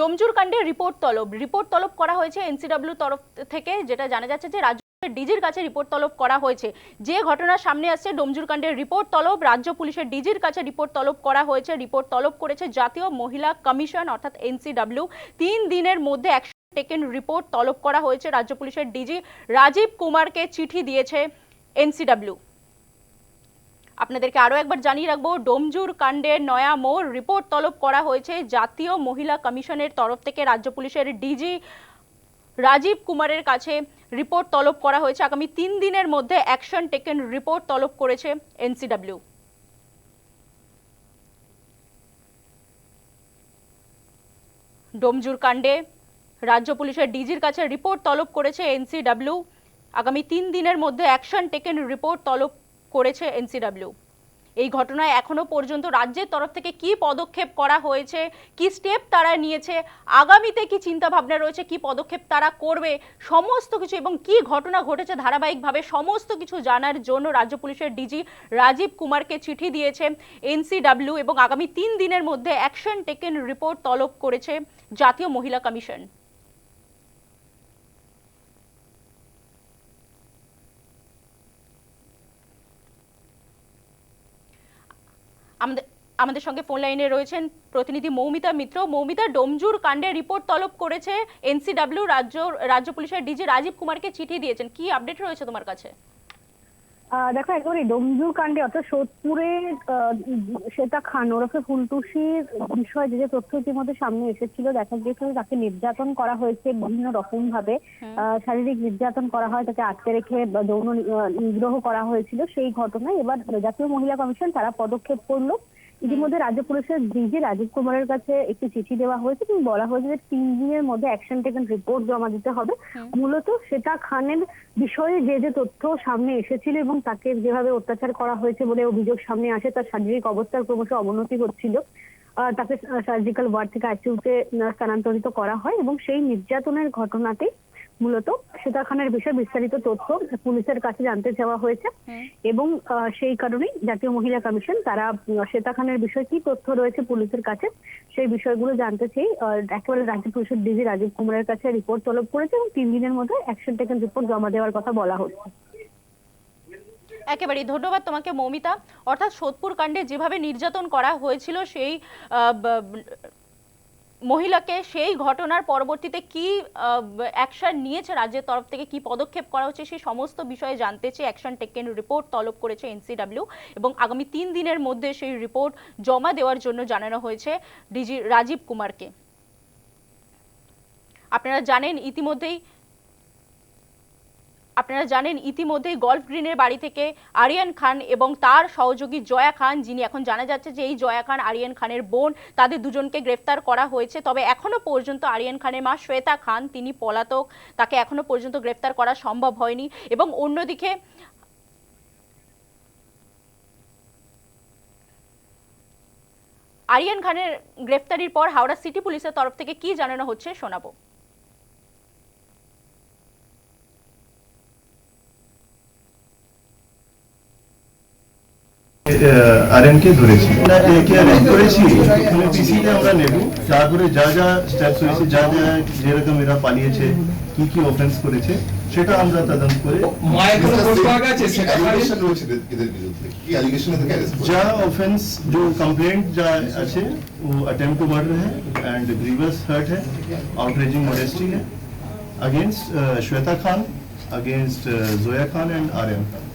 ডোমজুর কাণ্ডে রিপোর্ট তলব। রিপোর্ট তলব করা হয়েছে এনসিডব্লিউ তরফ থেকে, যেটা জানা যাচ্ছে যে রাজ্য ডিজির কাছে রিপোর্ট তলব করা হয়েছে। যে ঘটনার সামনে আসছে, ডোমজুর কাণ্ডের রিপোর্ট তলব, রাজ্য পুলিশের ডিজির কাছে রিপোর্ট তলব করা হয়েছে। রিপোর্ট তলব করেছে জাতীয় মহিলা কমিশন, অর্থাৎ এনসিডব্লিউ। তিন দিনের মধ্যে একশো টেকেন রিপোর্ট তলব করা হয়েছে রাজ্য পুলিশের ডিজি। রাজীব কুমারকে চিঠি দিয়েছে এনসিডব্লিউ। আপনাদেরকে আরও একবার জানিয়ে রাখব, ডোমজুর কাণ্ডের নয়া মোড় রিপোর্ট তলব করা হয়েছে জাতীয় মহিলা কমিশনের তরফ থেকে। রাজ্য পুলিশের ডিজি রাজীব কুমারের কাছে রিপোর্ট তলব করা হয়েছে। আগামী তিন দিনের মধ্যে অ্যাকশন টেকেন রিপোর্ট তলব করেছে এনসিডব্লিউ। ডোমজুর কাণ্ডে রাজ্য পুলিশের ডিজির কাছে রিপোর্ট তলব করেছে এনসিডাব্লিউ। আগামী তিন দিনের মধ্যে অ্যাকশন টেকেন রিপোর্ট তলব করেছে এনসিডাব্লিউ। এই ঘটনায় এখনও পর্যন্ত রাজ্যের তরফ থেকে কি পদক্ষেপ করা হয়েছে, কি স্টেপ তারা নিয়েছে, আগামীতে কি চিন্তা ভাবনা রয়েছে, কি পদক্ষেপ তারা করবে, সমস্ত কিছু এবং কি ঘটনা ঘটেছে ধারাবাহিকভাবে সমস্ত কিছু জানার জন্য রাজ্য পুলিশের ডিজি রাজীব কুমারকে চিঠি দিয়েছে এনসিডব্লিউ এবং আগামী তিন দিনের মধ্যে অ্যাকশন টেকেন রিপোর্ট তলব করেছে জাতীয় মহিলা কমিশন। আমাদের আমাদের সঙ্গে ফোন লাইনে রয়েছেন প্রতিনিধি মৌমিতা মিত্র। মৌমিতা, ডোমজুর কাণ্ডে রিপোর্ট তলব করেছে এনসিডাব্লিউ রাজ্য রাজ্য পুলিশের ডিজি রাজীব কুমারকে চিঠি দিয়েছেন। কি আপডেট রয়েছে তোমার কাছে? দেখো একেবারে ডমজু কাণ্ডে অর্থাৎ সোদপুরে শ্বেতা খান ওরফে ফুলটুসির বিষয়ে যে তথ্য ইতিমধ্যে সামনে এসেছিল দেখা গিয়েছিল তাকে নির্যাতন করা হয়েছে বিভিন্ন রকম ভাবে আহ, শারীরিক নির্যাতন করা হয় তাকে আটকে রেখে যৌন নিগ্রহ করা হয়েছিল সেই ঘটনায়। এবার জাতীয় মহিলা কমিশন তারা পদক্ষেপ করল। ইতিমধ্যে রাজ্য পুলিশের ডিজি রাজীব কুমারের কাছে একটি চিঠি দেওয়া হয়েছে এবং বলা হয়েছে যে তিন দিনের মধ্যে অ্যাকশন টেকেন রিপোর্ট জমা দিতে হবে। মূলত সেটা খানের বিষয়ে যে যে তথ্য সামনে এসেছিল এবং তাকে যেভাবে অত্যাচার করা হয়েছে বলে অভিযোগ সামনে আসে তার শারীরিক অবস্থার ক্রমশ অবনতি হচ্ছিল। তাকে সার্জিক্যাল ওয়ার্ড থেকে আইসিইউতে স্থানান্তরিত করা হয় এবং সেই নির্যাতনের ঘটনাতে মূলত শ্বেতা খানের বিষয়ে বিস্তারিত তথ্য পুলিশের কাছে জানতে চাওয়া হয়েছে। এবং সেই কারণেই জাতীয় মহিলা কমিশন তারা উম, শ্বেতা খানের বিষয়ে কি তথ্য রয়েছে পুলিশের কাছে সেই বিষয়গুলো জানতে চেয়ে একেবারে রাজ্য পুলিশের ডিজি রাজীব কুমারের কাছে রিপোর্ট তলব করেছে এবং তিন দিনের মধ্যে অ্যাকশন টেকেন রিপোর্ট জমা দেওয়ার কথা বলা হচ্ছে। একেবারেই ধন্যবাদ তোমাকে মৌমিতা। অর্থাৎ সোদপুর কাণ্ডে যেভাবে নির্যাতন করা হয়েছিল সেই মহিলাকে সেই ঘটনার পরবর্তীতে কি অ্যাকশন নিয়েছে রাজ্যের তরফ থেকে, কি পদক্ষেপ করা হচ্ছে, সেই সমস্ত বিষয়ে জানতে চেয়ে অ্যাকশন টেকেন রিপোর্ট তলব করেছে এনসিডাব্লিউ এবং আগামী তিন দিনের মধ্যে সেই রিপোর্ট জমা দেওয়ার জন্য জানানো হয়েছে ডিজি রাজীব কুমারকে। আপনারা জানেন, ইতিমধ্যেই আপনারা জানেন, ইতিমধ্যেই গল্ফ গ্রিনের বাড়ি থেকে আরিয়ান খান এবং তার সহযোগী জয়া খান, যিনি এখন জানা যাচ্ছে যে এই জয়া খান আরিয়ান খানের বোন, তাদের দুজনকে গ্রেফতার করা হয়েছে। তবে এখনও পর্যন্ত আরিয়ান খানের মা শ্বেতা খান, তিনি পলাতক, তাকে এখনও পর্যন্ত গ্রেফতার করা সম্ভব হয়নি। এবং অন্যদিকে আরিয়ান খানের গ্রেফতারির পর হাওড়া সিটি পুলিশের তরফ থেকে কি জানানো হচ্ছে শোনাবো। আরএনকে ধরেছি না একে অ্যারেস্ট করেছি এখানে পিসিতে আমরা নেব তারপরে যা যা স্টেপস হয়েছে যা যা যেরকম এরা পালিয়েছে কি কি অফেন্স করেছে সেটা আমরা তদন্ত করে মায়ের কোনো খোঁজ পাওয়া গেছে সেটা অ্যালিগেশন রয়েছে এদের বিরুদ্ধে কি অ্যালিগেশন এদেরকে অ্যারেস্ট করেছে যা অফেন্স जो कंप्लेंट যা আছে वो अटेम्प्ट टू मर्डर है एंड ग्रीवियस हर्ट है आउटरेजिंग मॉडेस्टी है against Shweta Khan against Zoya Khan and Aryan Khan